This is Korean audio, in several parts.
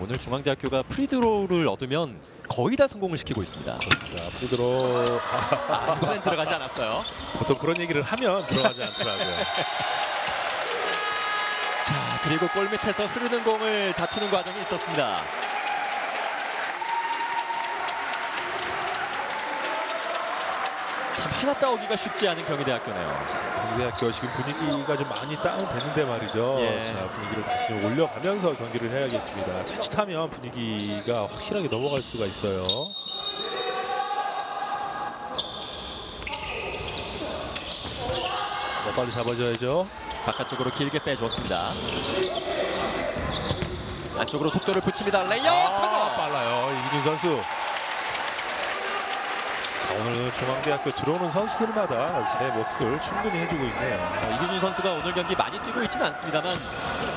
오늘 중앙대학교가 프리드로우를 얻으면 거의 다 성공을 시키고 있습니다. 자, 프리드로 아, 이번엔 들어가지 않았어요. 보통 그런 얘기를 하면 들어가지 않더라고요. 자, 그리고 골 밑에서 흐르는 공을 다투는 과정이 있었습니다. 참 하나 따오기가 쉽지 않은 경희대학교네요. 경기대학교 지금 분위기가 좀 많이 다운됐는데 말이죠. 예. 자, 분위기를 다시 좀 올려가면서 경기를 해야겠습니다. 자칫하면 분위기가 확실하게 넘어갈 수가 있어요. 자, 빨리 잡아줘야죠. 바깥쪽으로 길게 빼주었습니다. 안쪽으로 속도를 붙입니다. 레이업 아, 성공! 빨라요. 이기준 선수. 자, 오늘 중앙대학교 들어오는 선수들마다 제 몫을 충분히 해주고 있네요. 어, 이기준 선수가 오늘 경기 많이 뛰고 있지는 않습니다만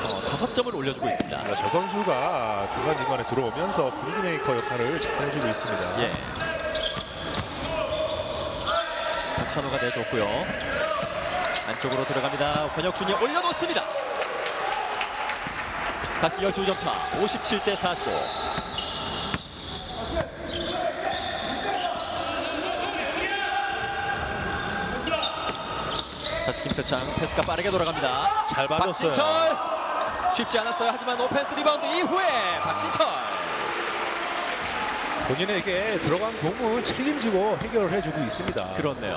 어, 다섯 점을 올려주고 있습니다. 자, 저 선수가 중간중간에 들어오면서 분위기 메이커 역할을 잘 해주고 있습니다. 예. 박찬호가 내줬고요. 안쪽으로 들어갑니다. 권혁준이 올려놓습니다. 다시 12점 차. 57 대 45. 다시 김세창 패스가 빠르게 돌아갑니다. 잘 받았어요. 박진철 쉽지 않았어요. 하지만 오펜스 리바운드 이후에 박진철 본인에게 들어간 공은 책임지고 해결을 해주고 있습니다. 그렇네요.